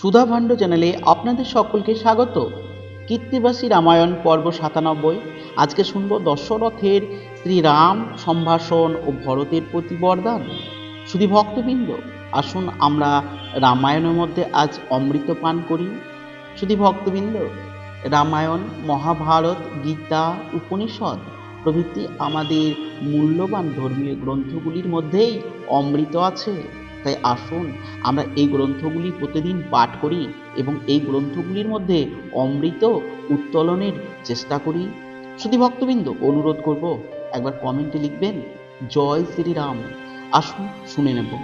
সুধা ভাণ্ড চ্যানেলে আপনাদের সকলকে স্বাগত। কীর্তিবাসী রামায়ণ পর্ব সাতানব্বই। আজকে শুনব দশরথের শ্রীরাম সম্ভাষণ ও ভরতের প্রতি বরদান। শুধু ভক্তবৃন্দ, আসুন আমরা রামায়ণের মধ্যে আজ অমৃত পান করি। শুধু ভক্তবৃন্দ, রামায়ণ, মহাভারত, গীতা, উপনিষদ প্রভৃতি আমাদের মূল্যবান ধর্মীয় গ্রন্থগুলির মধ্যেই অমৃত আছে। তাই আসুন আমরা এই গ্রন্থগুলি প্রতিদিন পাঠ করি এবং এই গ্রন্থগুলির মধ্যে অমৃত উত্তোলনের চেষ্টা করি। শুধু ভক্তবৃন্দ, অনুরোধ করব, একবার কমেন্টে লিখবেন, জয় শ্রীরাম। আসুন শুনে নেব।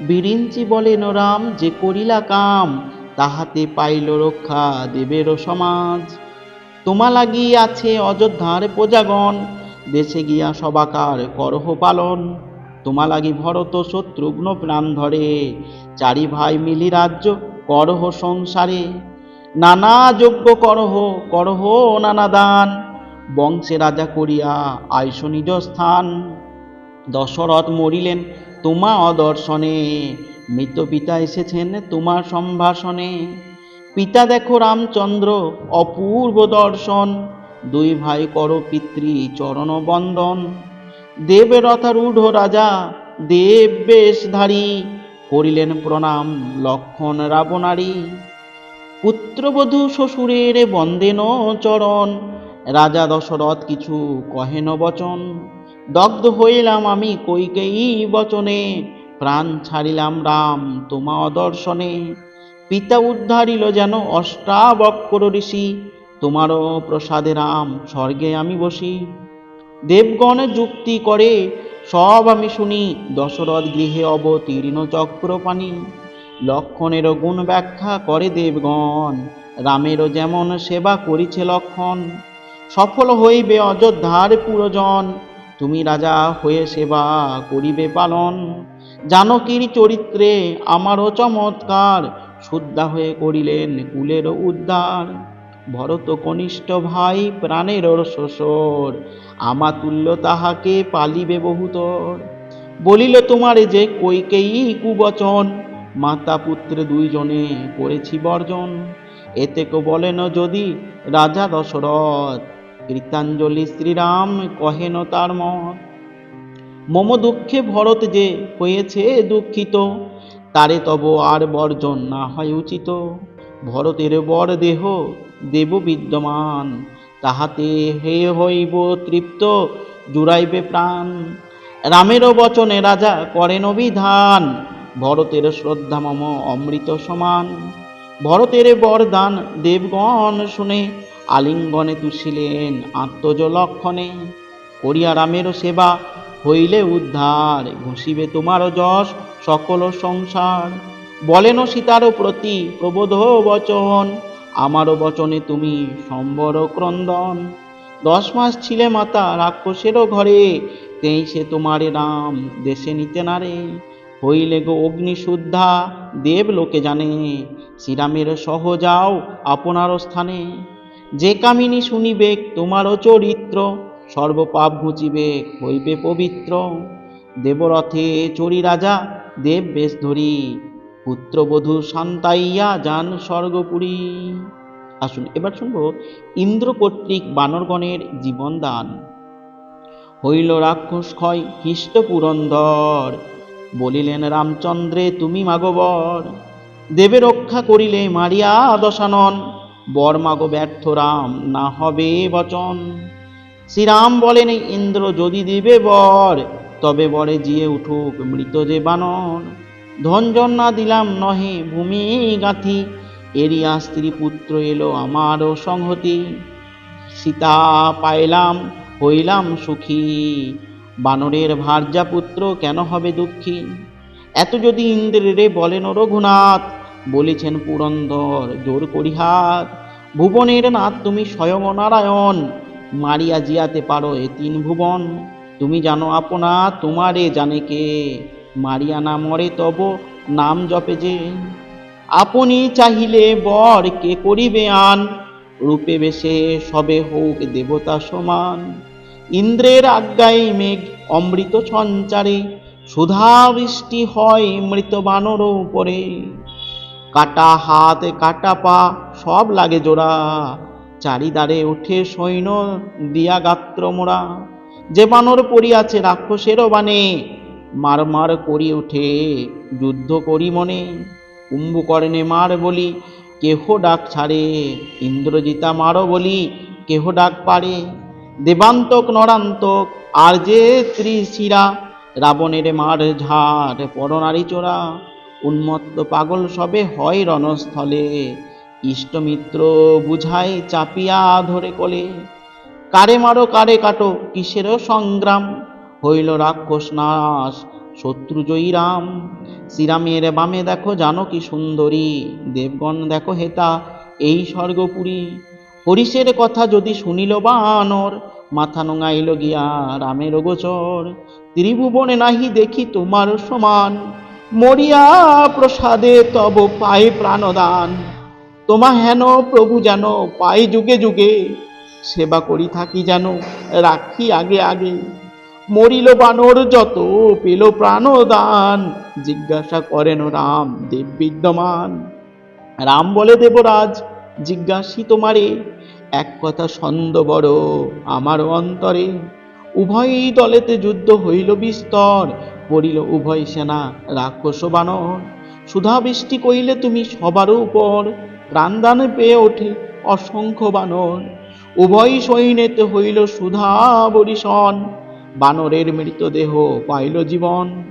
বিরিঞ্চি বলেন রাম যে করিলা কাম, তাহাতে পাইল রক্ষা দেবের সমাজ। তোমা লাগি আছে অযোধ্যার প্রজাগণ, দেশে গিয়া সবাকার করহ পালন। তোমা লাগি ভরত শত্রুঘ্ন প্রাণ ধরে। চারি ভাই মিলি রাজ্য করহ সংসারে। নানা যোগ্য করহ করহ নানা দান। বংশে রাজা করিয়া আইস নিজ স্থান। দশরথ মরিলেন তোমা অদর্শনে মৃত পিতা এসেছেন তোমার সম্ভাষণে। পিতা দেখো রামচন্দ্র, অপূর্ব দর্শন। দুই ভাই কর পিতৃ চরণ বন্দন দেবের রথারূঢ় রাজা দেব বেশধারী করিলেন প্রণাম লক্ষণ রাবণারী। পুত্রবধূ শ্বশুরের বন্দেন চরণ, রাজা দশরথ কিছু কহেন বচন। দগ্ধ হইলাম আমি কৈকেয়ী বচনে, প্রাণ ছাড়িলাম রাম তোমা অদর্শনে পিতা উদ্ধারিল যেন অষ্টাবক্র ঋষি, তোমারও প্রসাদে রাম স্বর্গে আমি বসি। দেবগণ যুক্তি করে, সব আমি শুনি। দশরথ গৃহে অবতীর্ণ চক্রপাণি। লক্ষণেরও গুণ ব্যাখ্যা করে দেবগণ। রামেরও যেমন সেবা করিছে লক্ষণ। সফল হইবে অযোধ্যার পুরজন। তুমি রাজা হয়ে সেবা করিবে পালন। জানকীর চরিত্রে আমারও চমৎকার। শুদ্ধা হয়ে করিলেন কুলের উদ্ধার। ভরত কনিষ্ঠ ভাই প্রাণের শ্বশুর আমা তুল্য তাহাকে পালিবে বহুতর। বলিল, তোমারে যে কৈকেয়ী কুবচন, মাতা পুত্র দুইজনে করেছি বর্জন। এতে কো বলেন যদি রাজা দশরথ, কৃতাঞ্জলি শ্রীরাম কহেন তার মত। মম দুঃখে ভরত যে হয়েছে দুঃখিত, তারে তব আর বর্জন না হয় উচিত। ভরতের বর দেহ দেব বিদ্যমান। তাহাতে হে হইব তৃপ্ত, জুড়াইবে প্রাণ। রামেরও বচনে রাজা করেন অভিধান, ভরতের শ্রদ্ধা মম অমৃত সমান। ভরতের বরদান দেবগণ শুনে, আলিঙ্গনে তুষিলেন আত্মজ লক্ষণে করিয়া রামেরও সেবা হইলে উদ্ধার, ঘুষিবে তোমার যশ সকল সংসার। বলেন সীতারও প্রতি প্রবোধ বচন আমারও বচনে তুমি সম্বর ক্রন্দন। দশ মাস ছিলে মাতা রাক্ষসেরও ঘরে তেই সে তোমারে রাম দেশে নিতে নারে হইলে গো অগ্নিশুদ্ধা দেব লোকে জানে, শ্রীরামের সহ যাও আপনারও স্থানে। যে কামিনী শুনিবে তোমারও চরিত্র, সর্বপাপ ঘুচিবে হইবে পবিত্র। দেবরথে চরি রাজা, দেব বেশ ধরি পুত্রবধূ শান্তাইয়া যান স্বর্গপুরী। আসুন, এবার শুনব ইন্দ্র কর্তৃক বানরগণের জীবনদান। হইল রাক্ষস ক্ষয়, হিষ্ট পুরন্দর। বলিলেন, রামচন্দ্রে, তুমি মাগবর দেবে রক্ষা করিলে মারিয়া দশানন। বর মাগো ব্যর্থ রাম, না হবে বচন। শ্রীরাম বলেন, ইন্দ্র যদি দিবে বর, তবে বরে জিয়ে উঠুক মৃত যে বানর। ধনজন না দিলাম নহে ভূমি গাঁথি। এরিয়া স্ত্রী পুত্র এলো আমারও সংহতি। সীতা পাইলাম, হইলাম সুখী। বানরের ভার্যা পুত্র কেন হবে দুঃখী? এত যদি ইন্দ্রেরে বলেন রঘুনাথ, বলেছেন পুরন্দর জোর করিহাত ভুবনের নাথ তুমি স্বয়ং নারায়ণ মারিয়া জিয়াতে পারো এ তিন ভুবন। তুমি জানো আপনা তোমারে জানে কে। মারিয়া না মরে তব নাম জপে যে, আপনি চাহিলে বর কে করিবে আন? রূপে বেশে সবে হোক দেবতা সমান। ইন্দ্রের আজ্ঞায় মেঘ অমৃত সঞ্চারে, সুধা বৃষ্টি হয় মৃত বানর উপরে। কাটা হাত, কাটা পা, সব লাগে জোড়া। চারিদারে উঠে সৈন্য দিয়া গাত্র মোড়া। যে বানর পড়িয়াছে রাক্ষসেরও বানে মার মার করি উঠে, যুদ্ধ করি মনে। কুম্ভকর্ণে মার বলি, কেহ ডাক ছাড়ে? ইন্দ্রজিতা মারো বলি, কেহ ডাক পারে? দেবান্তক, নরান্তক, আর যে ত্রিশিরা রাবণের মার ঝাড়, পরনারী চোরা। উন্মত্ত পাগল সবে হয় রণস্থলে, ইষ্টমিত্র বুঝাই চাপিয়া ধরে কোলে। কারে মারো, কারে কাটো কিসেরও সংগ্রাম? হইল রাক্ষস নাশ। শত্রু জয়ী রাম শ্রীরামের বামে দেখো জানো কি সুন্দরী। দেবগণ দেখো হেতা, এই স্বর্গপুরী। হরিষের কথা যদি শুনিল বানর, মাথা নোঙাইল গিয়া রামের গোচর। ত্রিভুবনে নাহি দেখি তোমার সমান, মরিয়া প্রসাদে তব পাই প্রাণদান। তোমা হেন প্রভু যেন পাই যুগে যুগে, সেবা করি থাকি যেন, রাখি আগে আগে। মরিল বানর যত পেল প্রাণদান। জিজ্ঞাসা করেন রাম, দেব বিদ্যমান। রাম বলে, দেবরাজ, জিজ্ঞাসি তোমারে, এক কথা ছন্দ বড় আমার অন্তরে। উভয় দলেতে যুদ্ধ হইল বিস্তর পড়িল উভয় সেনা রাক্ষস বানর। সুধা বৃষ্টি কইলে, তুমি সবার উপর প্রাণদানে পেয়ে ওঠে অসংখ্য বানর। উভয় সৈন্যেতে হইল সুধা বরিশন। বানরের মৃতদেহ পাইল জীবন।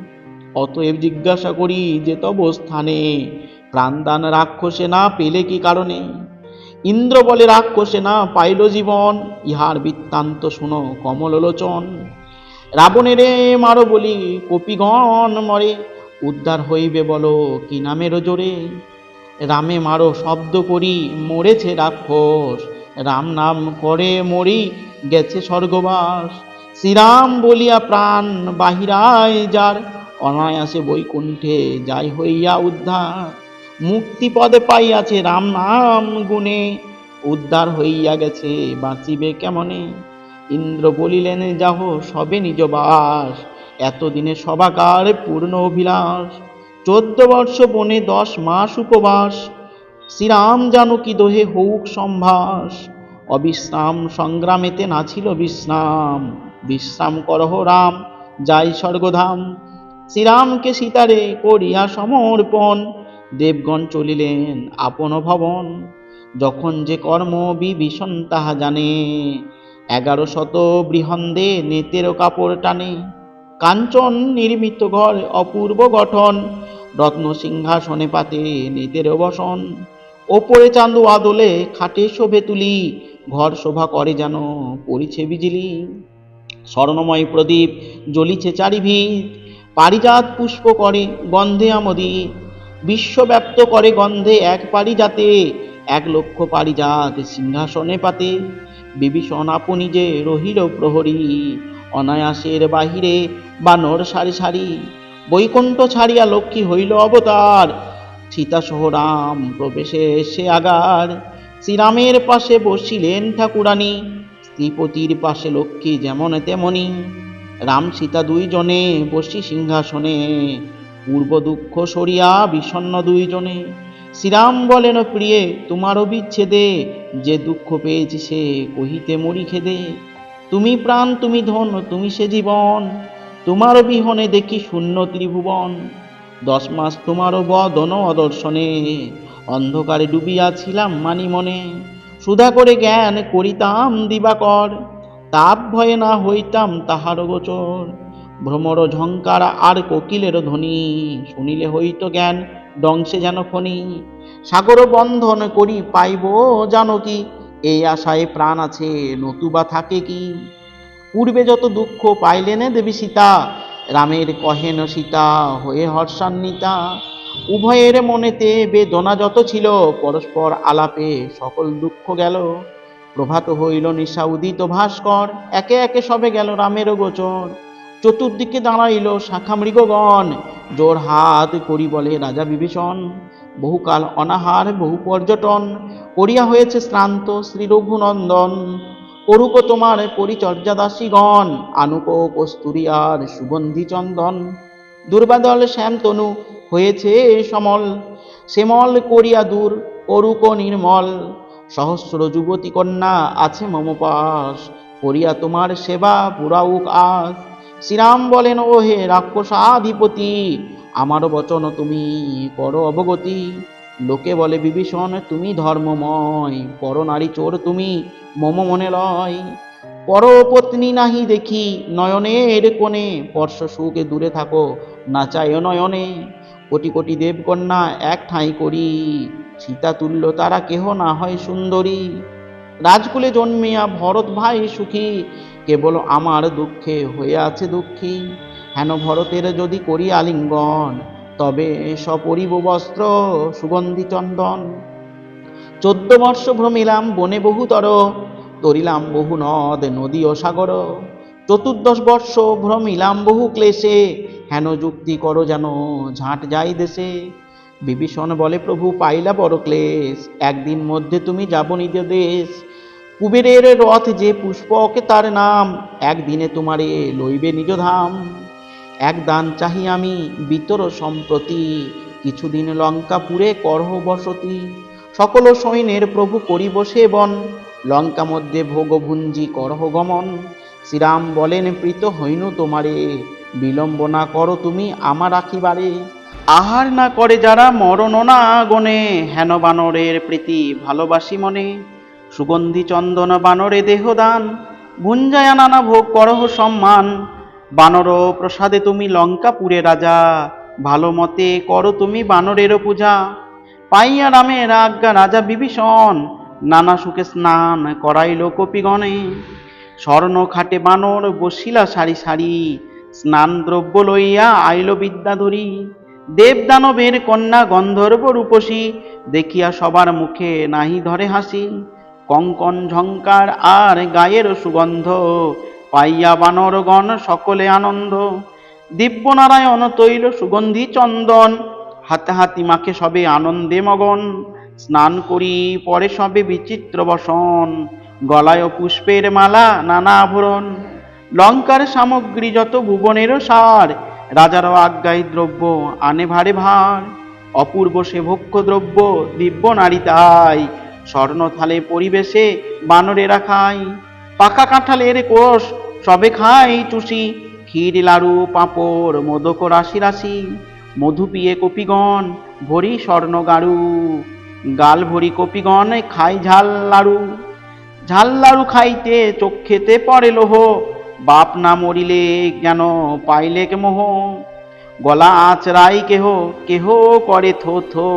অতএব জিজ্ঞাসা করি যে তব স্থানে প্রাণদান রাক্ষসে না পেলে কি কারণে? ইন্দ্র বলে, রাক্ষসে না পাইল জীবন, ইহার বৃত্তান্ত শুনো কমললোচন রাবণের মারো বলি, কপিগণ মরে, উদ্ধার হইবে বলো কি নামের জোরে? রামে মারো শব্দ করি, মরেছে রাক্ষস। রাম নাম করে মরি গেছে স্বর্গবাস। শ্রীরাম বলিয়া প্রাণ বাহিরায় যার, অনায়াসে বৈকুণ্ঠে যাই হইয়া উদ্ধার। মুক্তি পদে পাইয়াছে রাম নাম গুণে, উদ্ধার হইয়া গেছে, বাঁচিবে কেমনে? ইন্দ্র বলিলেন, যাহ, সবে নিজ বাস, এতদিনে সবাকার পূর্ণ অভিলাষ। চোদ্দ বর্ষ বনে দশ মাস উপবাস। শ্রীরাম জানকী দোহে হৌক সম্ভাস। অবিশ্রাম সংগ্রামেতে নাছিল বিশ্রাম। বিশ্রাম করহ রাম, যাই স্বর্গধাম। শ্রীরামকে সীতারে করিয়া সমর্পণ। দেবগণ চলিলেন আপন ভবন। যখন যে কর্ম বিভীষণ তাহা জানে, এগারো শত বৃহন্দে নেতের কাপড় টানে। কাঞ্চন নির্মিত ঘর অপূর্ব গঠন, রত্ন সিংহাসনে পাতে নেতের বসন। ওপরে চাঁদু আদলে খাটে শোভে তুলি, ঘর শোভা করে যেন পরিছে বিজলি। স্বর্ণময় প্রদীপ জ্বলিছে চারিভিত। পারিজাত পুষ্প করে গন্ধে আমদি। বিশ্বব্যাপ্ত করে গন্ধে এক পারিজাতে। এক লক্ষ পারিজাত সিংহাসনে পাতে। বিভীষণ আপনি যে রহিল প্রহরী, অনায়াসের বাহিরে বানর সারি সারি, বৈকুণ্ঠ ছাড়িয়া লক্ষ্মী হইল অবতার। সীতাসহ রাম প্রবেশে সে আগার। শ্রীরামের পাশে বসিলেন ঠাকুরানী। শ্রীপতির পাশে লক্ষ্মী যেমন তেমনি। রাম সীতা দুইজনে বসি সিংহাসনে। পূর্ব দুঃখ সরিয়া বিষণ্ণ দুইজনে। শ্রীরাম বলেন, প্রিয়ে, তোমারও বিচ্ছেদে, যে দুঃখ পেয়েছি সে কহিতে মরি খেদে। তুমি প্রাণ, তুমি ধন, তুমি সে জীবন, তোমার বিহনে দেখি শূন্য ত্রিভুবন। দশ মাস তোমারও বদন অদর্শনে, অন্ধকারে ডুবিয়াছিলাম মানি মনে সুধা করে জ্ঞান করিতাম দিবাকর, তাপ ভয়ে না হইতাম তাহার গোচর। ভ্রমর ঝঙ্কার আর কোকিলের ধ্বনি, শুনিলে হইত জ্ঞান দংশে যেন ফণি সাগর বন্ধন করি পাইব জানো কি এই আশায় প্রাণ আছে, নতুবা থাকে কি? পূর্বে যত দুঃখ পাইলেন দেবী সীতা, রামের কহেন সীতা, হয়ে হর্ষান্বিতা। উভয়ের মনেতে বেদনা যত ছিল, পরস্পর আলাপে সকল দুঃখ গেল। প্রভাত হইল নিশা উদিত ভাস্কর, একে একে সবে গেল রামের গোচর। চতুর্দিকে দাঁড়াইল শাখা মৃগগণ জোর হাত করি বলে রাজা বিভীষণ। বহুকাল অনাহার, বহু পর্যটন, করিয়া হয়েছে শ্রান্ত শ্রী রঘুনন্দন। করুক তোমার পরিচর্যা দাসীগণ, আনুক কস্তুরিয়ার সুগন্ধি চন্দন। দুর্বাদল শ্যামতনু হয়েছে সমল, শ্যামল করিয়া দূর করুক নির্মল। সহস্র যুবতী কন্যা আছে মমপাস, করিয়া তোমার সেবা পুরাউক আস শ্রীরাম বলেন ও হে রাক্ষসাধিপতি, আমার বচন তুমি করো অবগতি। লোকে বলে, বিভীষণ, তুমি ধর্মময় পর নারী চোর তুমি মম মনে লয়। পরপত্নী নাহি দেখি, নয়নের কোণে পর্শ সুখে দূরে থাকো নাচায় নয়নে। কোটি কোটি দেবকন্যা এক ঠাঁই করি। সীতা তুল্য তারা কেহ না হয় সুন্দরী। রাজকুলে জন্মিয়া ভরত ভাই সুখী, কেবল আমার দুঃখে হয়ে আছে দুঃখী। হেন ভরতের যদি করি আলিঙ্গন, তবে সপরিব বস্ত্র সুগন্ধি চন্দন। চোদ্দ বর্ষ ভ্রমিলাম বনে বহুতর, তরিলাম বহু নদ, নদী ও সাগর। চতুর্দশ বর্ষ ভ্রমিলাম বহু ক্লেশে হেন যুক্তি করো যেন, ঝাঁট যাই দেশে। বিভীষণ বলে, প্রভু, পাইলা বড় ক্লেশ। একদিন মধ্যে তুমি যাব নিজ দেশ। কুবেরের রথ যে পুষ্পক, তার নাম। একদিনে তোমারে লইবে নিজ ধাম। এক দান চাহি আমি, বিতর সম্প্রতি। কিছুদিন লঙ্কাপুরে করহ বসতি। সকল সৈন্যের প্রভু করিব সেবন। লঙ্কা মধ্যে ভোগভুঞ্জি করহ গমন। শ্রীরাম বলেন, প্রীত হইনু তোমারে। বিলম্ব না করো তুমি আমার আখিবারে আহার না করে যারা মরণ না গনে, হেন বানরের প্রীতি ভালোবাসি মনে। সুগন্ধি চন্দন বানরে দেহদান ভুঞ্জায়া নানা ভোগ করহ সম্মান। বানর প্রসাদে তুমি লঙ্কাপুরে রাজা, ভালো মতে করো তুমি বানরেরও পূজা। পাইয়া রামের আজ্ঞা রাজা বিভীষণ, নানা সুখে স্নান করাইল কপিগণে। স্বর্ণ খাটে বানর বসিলা সারি সারি স্নান দ্রব্য লইয়া আইল বিদ্যাধরী দেবদানবের কন্যা গন্ধর্ব রূপসী, দেখিয়া সবার মুখে নাহি ধরে হাসি। কঙ্কন ঝঙ্কার আর গায়ের সুগন্ধ, পাইয়া বানরগণ সকলে আনন্দ। দিব্যনারায়ণ তৈল সুগন্ধি চন্দন, হাতে হাতি মাখে সবে আনন্দে মগন। স্নান করি পরে সবে বিচিত্র বসন, গলায় পুষ্পের মালা নানা আভরণ। লঙ্কার সামগ্রী যত ভুবনেরও সার, রাজারও আজ্ঞায় দ্রব্য আনে ভারে ভার। অপূর্ব সে ভক্ষ দ্রব্য দিব্য নারী তাই, স্বর্ণ থালে পরিবেশে বানরেরা খায় পাকা কাঁঠালের কোষ সবে খাই চুষি, ক্ষীর, লাড়ু, পাঁপড়, মোদক রাশি রাশি। মধু পিয়ে কপিগণ ভরি স্বর্ণ গাড়ু। গাল ভরি কপিগণ খাই ঝাল লাড়ু। ঝাল লাড়ু খাইতে চক্ষেতে পড়ে লোহ বাপ না মরিলে জ্ঞান পাইলে কে মোহ গলা আঁচড়াই কেহ কেহ করে থো থো?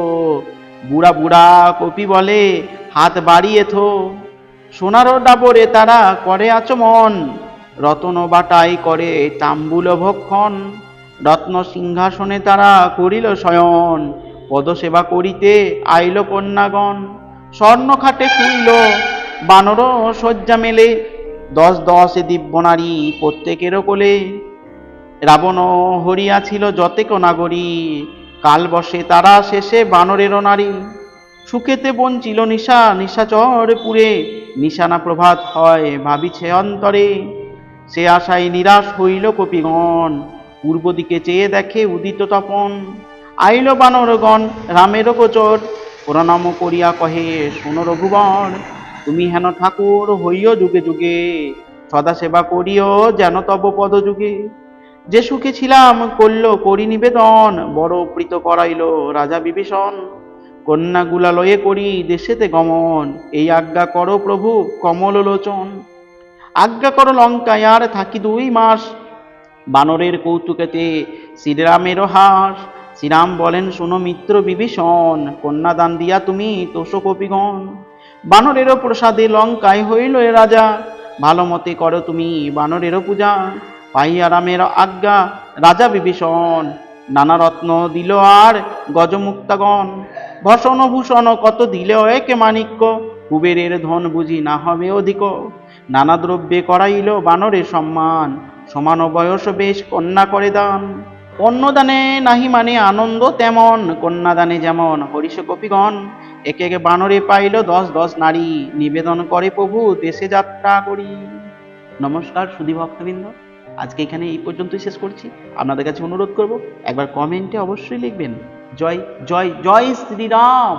বুড়া বুড়া কপি বলে, হাত বাড়িয়ে থো। সোনার ডাবরে তারা করে আচমন, রতন বাটাই করে তাম্বুল ভক্ষণ। রত্ন সিংহাসনে তারা করিল শয়ন, পদসেবা করিতে আইল কন্যাগণ। স্বর্ণ খাটে শুইল বানর শয্যা মেলে দশ দশ দিব্য নারী প্রত্যেকেরও কোলে। রাবণ হরিয়া ছিল যতেক নাগরী, কাল বসে তারা শেষে বানরেরও নারী। সুখেতে বঞ্চিল নিশা, নিশাচর পুরে, নিশানা প্রভাত হয় ভাবিছে অন্তরে। সে আশায় নিরাশ হইল কপিগণ, পূর্ব দিকে চেয়ে দেখে উদিত তপন। আইল বানরগণ রামের গোচর প্রণাম করিয়া কহে, শোনো রঘুবর তুমি হেন ঠাকুর হইও যুগে যুগে। সদা সেবা করিও যেন তব পদ যুগে যে সুখে ছিলাম করল করি নিবেদন, বড় প্রীত করাইল রাজা বিভীষণ। কন্যাগুলা লয়ে করি দেশেতে গমন, এই আজ্ঞা করো প্রভু কমল লোচন। আজ্ঞা করো লঙ্কায় আর থাকি দুই মাস। বানরের কৌতুকেতে শ্রীরামেরও হাস। শ্রীরাম বলেন, শোনো মিত্র বিভীষণ কন্যাদান দিয়া তুমি তোষ কপিগণ বানরেরও প্রসাদে লঙ্কায় হইল এ রাজা। ভালো মতে করো তুমি বানরেরও পূজা। পাইয়া রামের আজ্ঞা, রাজা বিভীষণ। নানা রত্ন দিল আর গজমুক্তাগণ। ভসন ভূষণ কত দিলে একে মাণিক্য। কুবেরের ধন বুঝি না হবে অধিক। নানা দ্রব্যে করাইল বানরের সম্মান। সমান বয়স বেশ কন্যা করে দান। অন্নদানে নাহি মানে আনন্দ তেমন। কন্যাদানে যেমন হরিষ কপিগণ একে একে বানরে পাইল দশ দশ নারী। নিবেদন করে প্রভু, দেশে যাত্রা করি। নমস্কার সুধী ভক্তবৃন্দ। আজকে এখানে এই পর্যন্তই শেষ করছি। আপনাদের কাছে অনুরোধ করব, একবার কমেন্টে অবশ্যই লিখবেন, জয় জয় জয় শ্রীরাম।